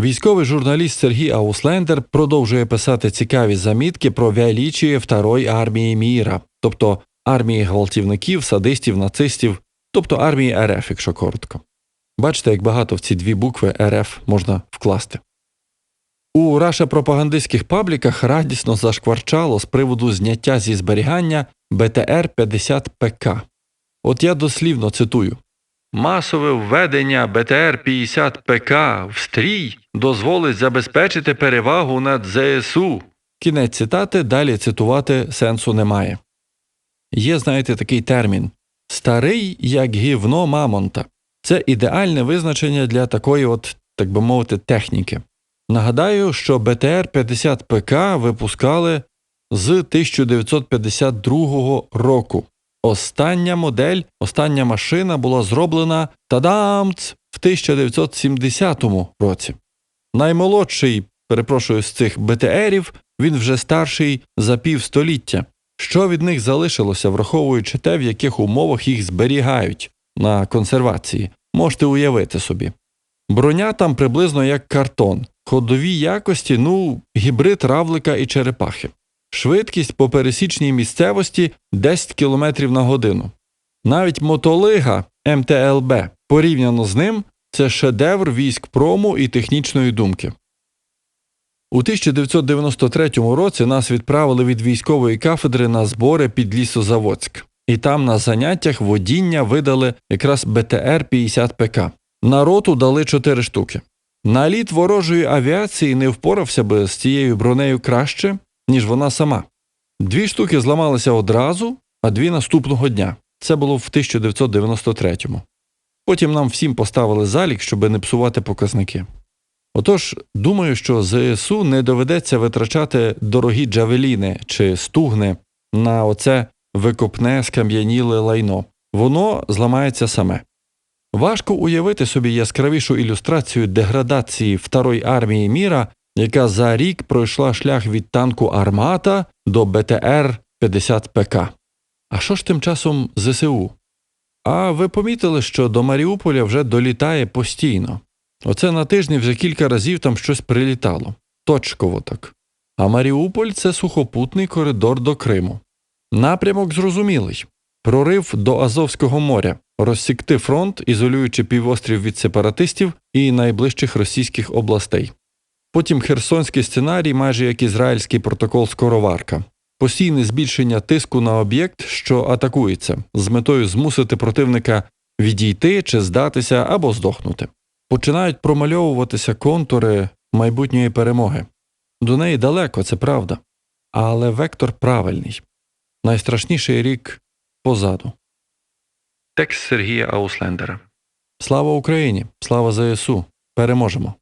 Військовий журналіст Сергій Ауслендер продовжує писати цікаві замітки про величіє Второї армії міра, тобто армії гвалтівників, садистів, нацистів, тобто армії РФ, якщо коротко. Бачите, як багато в ці дві букви РФ можна вкласти. У раша пропагандистських пабліках радісно зашкварчало з приводу зняття зі зберігання БТР 50 ПК. От я дослівно цитую. Масове введення БТР 50 ПК в стрій дозволить забезпечити перевагу над ЗСУ. Кінець цитати далі цитувати сенсу немає. Є, знаєте, такий термін старий як гівно мамонта. Це ідеальне визначення для такої, от, так би мовити, техніки. Нагадаю, що БТР 50 ПК випускали з 1952 року. Остання модель, остання машина була зроблена тадамц в 1970 році. Наймолодший, перепрошую, з цих БТРів, він вже старший за півстоліття. Що від них залишилося, враховуючи те, в яких умовах їх зберігають на консервації, можете уявити собі. Броня там приблизно як картон, ходові якості, ну, гібрид равлика і черепахи. Швидкість по пересічній місцевості 10 км на годину. Навіть мотолига МТЛБ порівняно з ним це шедевр військ прому і технічної думки. У 1993 році нас відправили від військової кафедри на збори під Лісозаводськ, і там на заняттях водіння видали якраз БТР 50 ПК. На роту дали 4 штуки. Наліт ворожої авіації не впорався би з цією бронею краще, ніж вона сама. Дві штуки зламалися одразу, а дві наступного дня. Це було в 1993-му. Потім нам всім поставили залік, щоб не псувати показники. Отож, думаю, що ЗСУ не доведеться витрачати дорогі джавеліни чи стугни на оце викопне скам'яніле лайно. Воно зламається саме. Важко уявити собі яскравішу ілюстрацію деградації Второї армії міра, яка за рік пройшла шлях від танку Армата до БТР 50 ПК. А що ж тим часом ЗСУ? А ви помітили, що до Маріуполя вже долітає постійно. Оце на тижні вже кілька разів там щось прилітало. Точково так. А Маріуполь це сухопутний коридор до Криму. Напрямок зрозумілий прорив до Азовського моря, розсікти фронт, ізолюючи півострів від сепаратистів і найближчих російських областей. Потім херсонський сценарій, майже як ізраїльський протокол Скороварка. Постійне збільшення тиску на об'єкт, що атакується, з метою змусити противника відійти чи здатися або здохнути. Починають промальовуватися контури майбутньої перемоги. До неї далеко, це правда. Але вектор правильний. Найстрашніший рік позаду. Текст Сергія Ауслендера. Слава Україні! Слава ЗСУ! Переможемо!